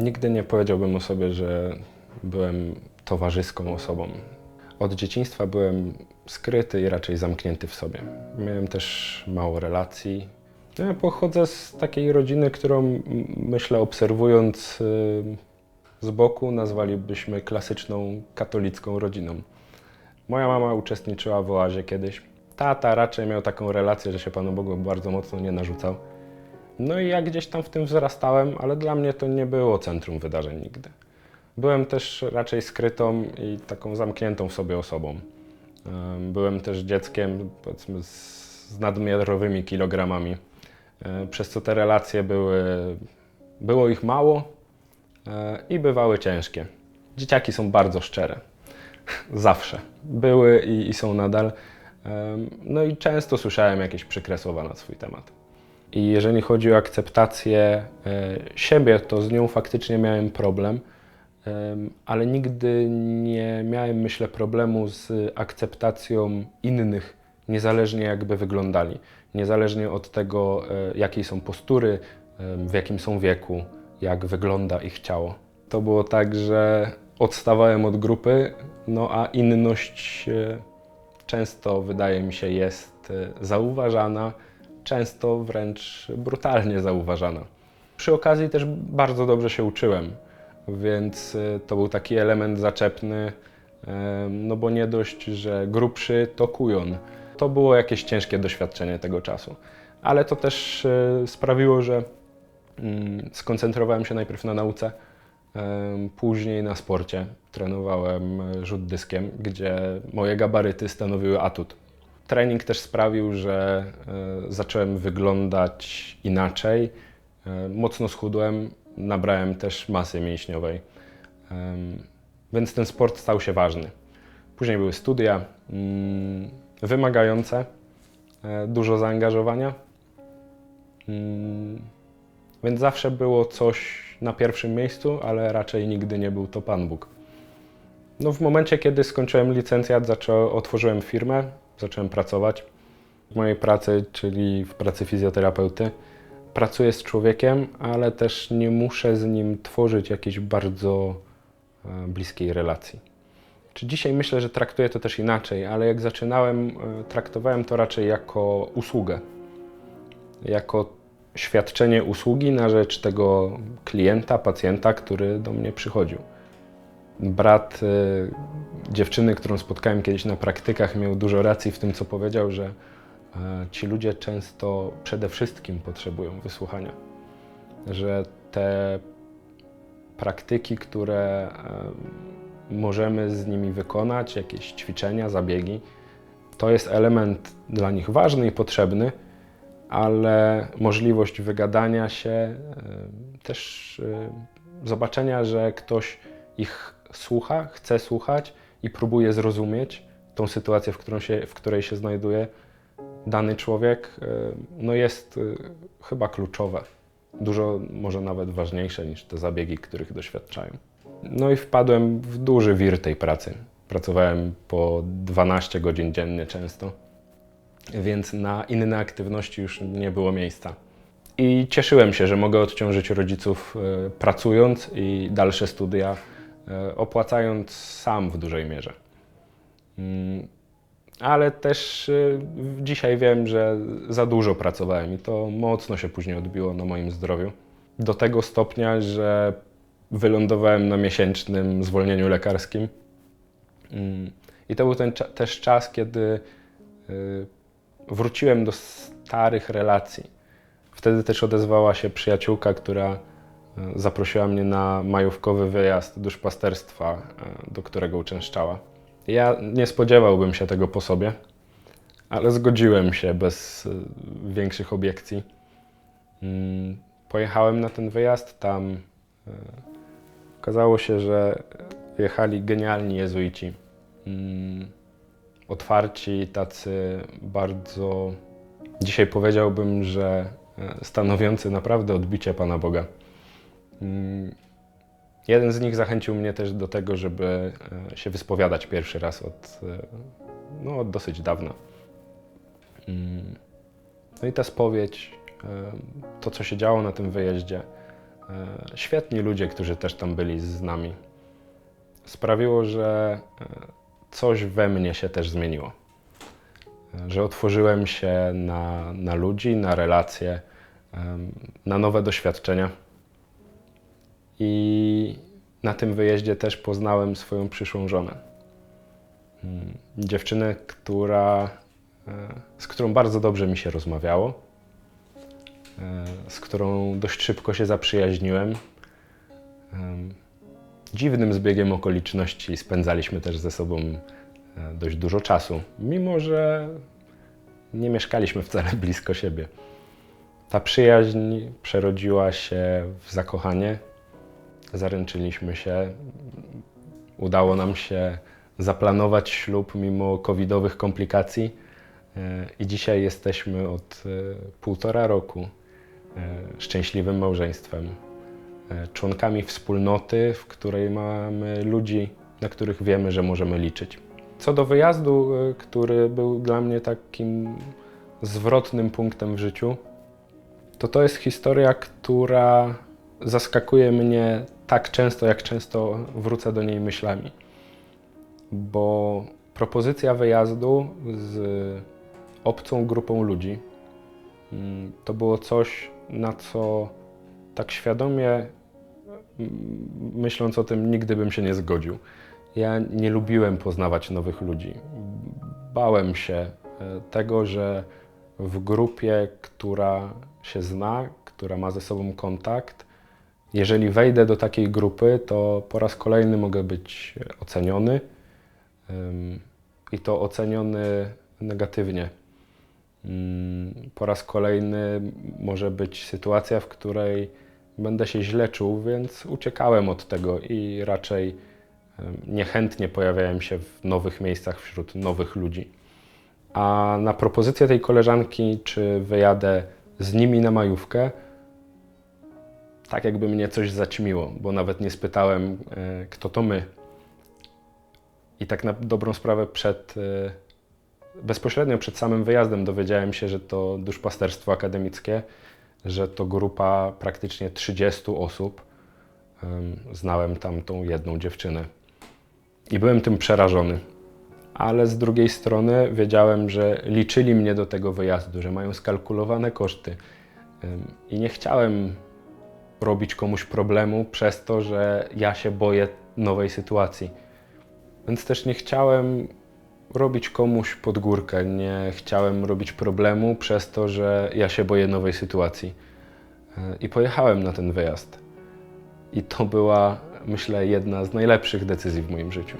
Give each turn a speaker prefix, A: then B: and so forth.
A: Nigdy nie powiedziałbym o sobie, że byłem towarzyską osobą. Od dzieciństwa byłem skryty i raczej zamknięty w sobie. Miałem też mało relacji. Ja pochodzę z takiej rodziny, którą myślę obserwując y, z boku nazwalibyśmy klasyczną katolicką rodziną. Moja mama uczestniczyła w oazie kiedyś. Tata raczej miał taką relację, że się Panu Bogu bardzo mocno nie narzucał. No i ja gdzieś tam w tym wzrastałem, ale dla mnie to nie było centrum wydarzeń nigdy. Byłem też raczej skrytą i taką zamkniętą w sobie osobą. Em, Byłem też dzieckiem, powiedzmy, z, nadmiarowymi kilogramami, e, przez co te relacje były, było ich mało e, i bywały ciężkie. Dzieciaki są bardzo szczere. Zawsze. Były i, i są nadal. No i często słyszałem jakieś przykre słowa na swój temat. I jeżeli chodzi o akceptację e, siebie, to z nią faktycznie miałem problem, em, ale nigdy nie miałem, myślę, problemu z akceptacją innych, niezależnie jakby wyglądali, niezależnie od tego, e, jakiej są postury, w jakim są wieku, jak wygląda ich ciało. To było tak, że odstawałem od grupy, no a inność e, często, wydaje mi się, jest zauważana, często wręcz brutalnie zauważana. Przy okazji też bardzo dobrze się uczyłem, więc e, to był taki element zaczepny, e, no bo nie dość, że grubszy to kujon. To było jakieś ciężkie doświadczenie tego czasu, ale to też e, sprawiło, że mm, skoncentrowałem się najpierw na nauce, później na sporcie. Trenowałem rzut dyskiem, gdzie moje gabaryty stanowiły atut. Trening też sprawił, że e, zacząłem wyglądać inaczej. E, mocno schudłem, nabrałem też masy mięśniowej. Em, Więc ten sport stał się ważny. Później były studia mm, wymagające, e, dużo zaangażowania. Mm, Więc zawsze było coś na pierwszym miejscu, ale raczej nigdy nie był to Pan Bóg. No w momencie, kiedy skończyłem licencjat, otworzyłem firmę, zacząłem pracować. W mojej pracy, czyli w pracy fizjoterapeuty, pracuję z człowiekiem, ale też nie muszę z nim tworzyć jakiejś bardzo e, bliskiej relacji. Czy dzisiaj myślę, że traktuję to też inaczej, ale jak zaczynałem, e, traktowałem to raczej jako usługę. Jako świadczenie usługi na rzecz tego klienta, pacjenta, który do mnie przychodził. Brat y, dziewczyny, którą spotkałem kiedyś na praktykach, miał dużo racji w tym, co powiedział, że e, ci ludzie często przede wszystkim potrzebują wysłuchania. Że te praktyki, które e, możemy z nimi wykonać, jakieś ćwiczenia, zabiegi, to jest element dla nich ważny i potrzebny, ale możliwość wygadania się, też zobaczenia, że ktoś ich słucha, chce słuchać i próbuje zrozumieć tą sytuację, w, się, w której się znajduje dany człowiek, e, no jest e, chyba kluczowe. Dużo może nawet ważniejsze niż te zabiegi, których doświadczają. No i wpadłem w duży wir tej pracy. Pracowałem po 12 godzin dziennie często więc na inne aktywności już nie było miejsca. I cieszyłem się, że mogę odciążyć rodziców e, pracując i dalsze studia opłacając sam w dużej mierze. Mm, Ale też e, dzisiaj wiem, że za dużo pracowałem i to mocno się później odbiło na moim zdrowiu. Do tego stopnia, że wylądowałem na miesięcznym zwolnieniu lekarskim. Mm, I to był ten też czas, kiedy y, wróciłem do starych relacji. Wtedy też odezwała się przyjaciółka, która e, zaprosiła mnie na majówkowy wyjazd duszpasterstwa, e, do którego uczęszczała. Ja nie spodziewałbym się tego po sobie, ale zgodziłem się bez e, większych obiekcji. Mm, Pojechałem na ten wyjazd, tam e, okazało się, że jechali genialni jezuici. Mm, otwarci, tacy bardzo, dzisiaj powiedziałbym, że stanowiący naprawdę odbicie Pana Boga. Mm, Jeden z nich zachęcił mnie też do tego, żeby e, się wyspowiadać pierwszy raz od, e, no, od dosyć dawna. Mm, No i ta spowiedź, e, to co się działo na tym wyjeździe, świetni ludzie, którzy też tam byli z nami, sprawiło, że coś we mnie się też zmieniło. Że otworzyłem się na, na ludzi, na relacje, na nowe doświadczenia. I na tym wyjeździe też poznałem swoją przyszłą żonę. Mm, Dziewczynę, która, e, z którą bardzo dobrze mi się rozmawiało, e, z którą dość szybko się zaprzyjaźniłem. Em, Dziwnym zbiegiem okoliczności spędzaliśmy też ze sobą e, dość dużo czasu, mimo że nie mieszkaliśmy wcale blisko siebie. Ta przyjaźń przerodziła się w zakochanie. Zaręczyliśmy się. Udało nam się zaplanować ślub mimo covidowych komplikacji. E, I dzisiaj jesteśmy od e, półtora roku e, szczęśliwym małżeństwem. Członkami wspólnoty, w której mamy ludzi, na których wiemy, że możemy liczyć. Co do wyjazdu, który był dla mnie takim zwrotnym punktem w życiu, to to jest historia, która zaskakuje mnie tak często, jak często wrócę do niej myślami. Bo propozycja wyjazdu z obcą grupą ludzi mm, to było coś, na co tak świadomie mm, myśląc o tym, nigdy bym się nie zgodził. Ja nie lubiłem poznawać nowych ludzi. Bałem się e, tego, że w grupie, która się zna, która ma ze sobą kontakt, jeżeli wejdę do takiej grupy, to po raz kolejny mogę być oceniony i to oceniony negatywnie. Ym, Po raz kolejny może być sytuacja, w której będę się źle czuł, więc uciekałem od tego i raczej niechętnie pojawiałem się w nowych miejscach wśród nowych ludzi. A na propozycję tej koleżanki, czy wyjadę z nimi na majówkę, tak jakby mnie coś zaćmiło, bo nawet nie spytałem, e, kto to my. I tak na dobrą sprawę przed, e, bezpośrednio przed samym wyjazdem dowiedziałem się, że to duszpasterstwo akademickie, że to grupa praktycznie 30 osób. Em, Znałem tam tą jedną dziewczynę. I byłem tym przerażony. Ale z drugiej strony wiedziałem, że liczyli mnie do tego wyjazdu, że mają skalkulowane koszty. I nie chciałem robić komuś problemu przez to, że ja się boję nowej sytuacji. Więc też nie chciałem robić komuś pod górkę, nie chciałem robić problemu przez to, że ja się boję nowej sytuacji. E, I pojechałem na ten wyjazd. I to była, myślę, jedna z najlepszych decyzji w moim życiu.